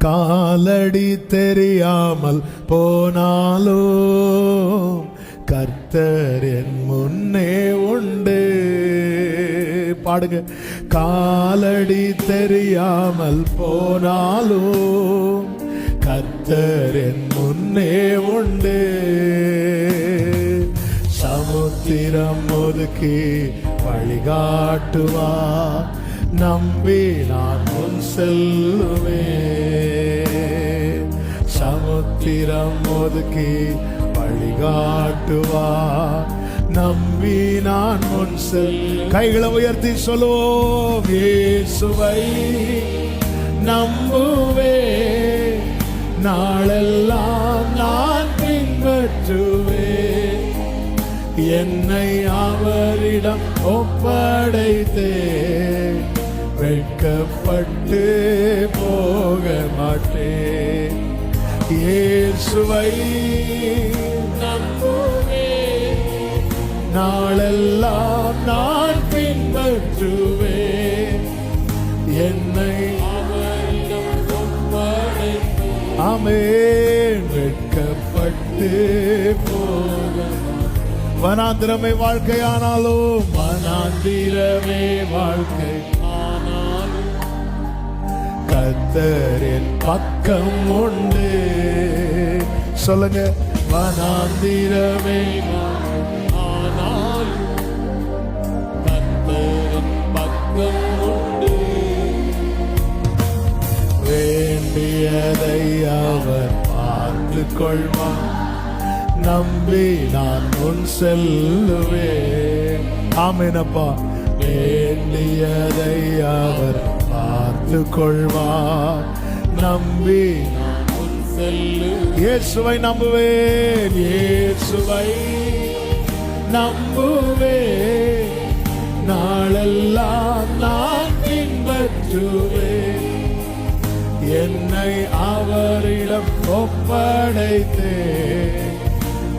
காலடி தெரியாமல் போனாலோ? கர்த்தர் என் முன்னே உண்டு. பாடுங்க. காலடி தெரியாமல் போனாலும் கர்த்தர் என் முன்னே உண்டு. சமுத்திரம் ஒதுக்கி வழிகாட்டுவா நம்பி நான் முன் செல்லுவேன் சமுத்திரம் ஒதுக்கி வழிகாட்டுவா. நம்பி நான் முன் செல் கைகளை உயர்த்தி சொல்லுவோம் இயேசுவை நம்புவே. நாளெல்லாம் நான் பின்பற்றுவே. என்னை அவரிடம் ஒப்படைத்தே வெட்கப்பட்டு போக மாட்டேன் இயேசுவை நாளெல்லாம் நான் பின்பற்றுவேன். என்னை ஆமென் வெட்கப்பட்டு போக. வனாந்திரமே வாழ்க்கையானாலும் வனாந்திரமே வாழ்க்கை. கத்தரின் பக்கம் உண்டு. சொல்லுங்க வனாந்திரமே ஆனாலும் கத்தரின் பக்கம் உண்டு. வேண்டியதை அவர் பார்த்து கொள்வார் நம்பி நான் முன் செல்லுவேன். ஆமேனப்பா வேண்டியதை அவர் பார்த்து கொள்வார் நம்பி இயேசுவை நம்புவேன் இயேசுவை நம்புவேன். நாளெல்லாம் நான் பின்பற்றுவேன். என்னை அவரிடம் ஒப்படைத்தேன்.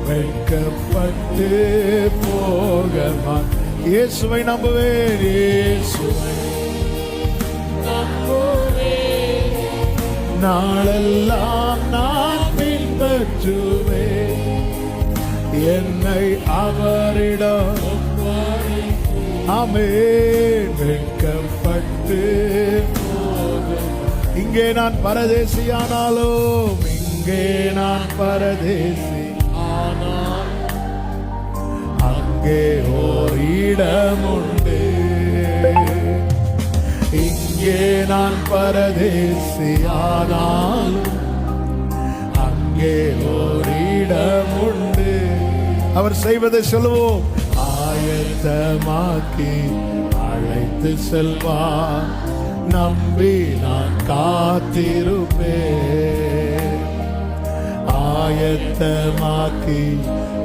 வெட்கப்பட்டு போக இயேசுவை நம்புவேன் இயேசுவை நாளெல்லாம் நான் பின்பற்றுவே என்னை அவரிடம் ஆமென் வெட்கப்பட்டு. இங்கே நான் பரதேசியானாலும் இங்கே நான் பரதேசி. ஆனால் அங்கே ஓர் நான் பரதேசியானால் அங்கே ஓரிடம் உண்டு அவர் செய்வதை சொல்லுவோம். ஆயத்தமாக்கி அழைத்து செல்வார் நம்பி நான் காத்திருப்பே ஆயத்தமாக்கி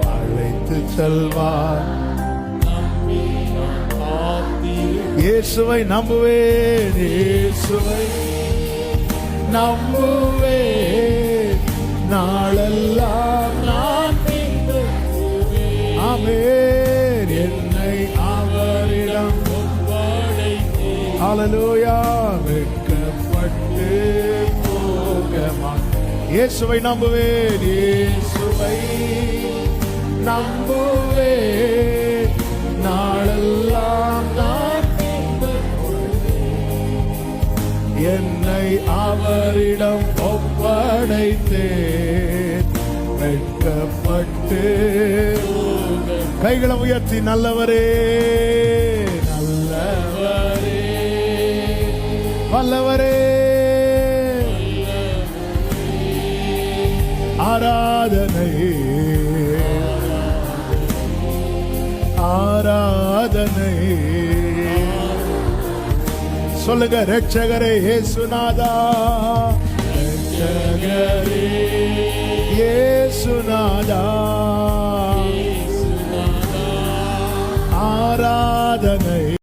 அழைத்து செல்வார் இயேசுவை நம்புவேன் இயேசுவை நம்புவேன் நாளெல்லாம் நான். ஆமென் என்னை அவரிடம் ஹalleluya வெட்கப்பட்டு போக மாட்டேன். இயேசுவை நம்புவேன் இயேசுவை நம்புவேன் என்னை அவரிடம் ஒப்படைத்தேன். வெட்கப்பட்டு கைகளை உயர்த்தி நல்லவரே நல்லவரே வல்லவரே. ஆராதனை ஆராதனை. சொல்லுங்க ரட்சகரே ஏசுநாதா ரட்சகரே. ஏசுநாதா